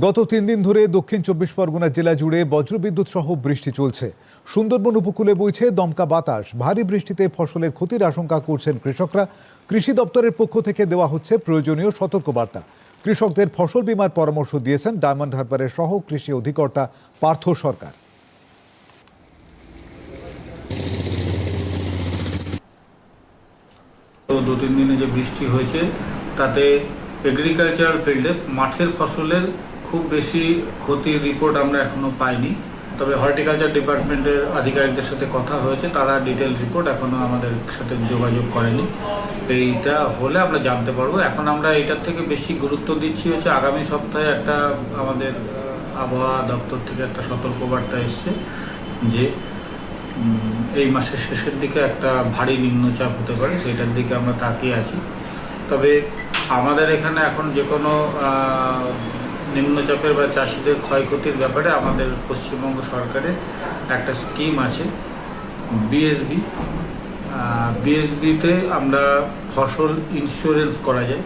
গত তিন দিন ধরে দক্ষিণ চব্বিশ পরগনা জেলা জুড়ে বজ্রবিদ্যুৎ সহ বৃষ্টি চলছে। সুন্দরবন উপকূলে বইছে দমকা বাতাস। ভারী বৃষ্টিতে ফসলের ক্ষতির আশঙ্কা করছেন কৃষকরা। কৃষি দপ্তরের পক্ষ থেকে দেওয়া হচ্ছে প্রয়োজনীয় সতর্কবার্তা। কৃষকদের ফসল বিমার পরামর্শ দিয়েছেন ডায়মন্ড হারবারের সহ কৃষি অধিকর্তা পার্থ সরকার। দু তিন দিনে যে বৃষ্টি হয়েছে, তাতে এগ্রিকালচারাল ফিল্ডে মাঠের ফসলের খুব বেশি ক্ষতির রিপোর্ট আমরা এখনও পাইনি। তবে হর্টিকালচার ডিপার্টমেন্টের আধিকারিকদের সাথে কথা হয়েছে, তারা ডিটেল রিপোর্ট এখনও আমাদের সাথে যোগাযোগ করেনি। এইটা হলে আমরা জানতে পারব। এখন আমরা এটার থেকে বেশি গুরুত্ব দিচ্ছি হচ্ছে আগামী সপ্তাহে একটা আমাদের আবহাওয়া দপ্তর থেকে একটা সতর্কবার্তা এসছে যে এই মাসের শেষের দিকে একটা ভারী নিম্নচাপ হতে পারে সেইটার দিকে আমরা তাকিয়ে আছি। তবে আমাদের এখানে এখন যে কোনো নিম্নচাপের বা চাষিদের ক্ষয়ক্ষতির ব্যাপারে আমাদের পশ্চিমবঙ্গ সরকারের একটা স্কিম আছে বিএসবি বিএসবিতে আমরা ফসল ইন্স্যুরেন্স করা যায়।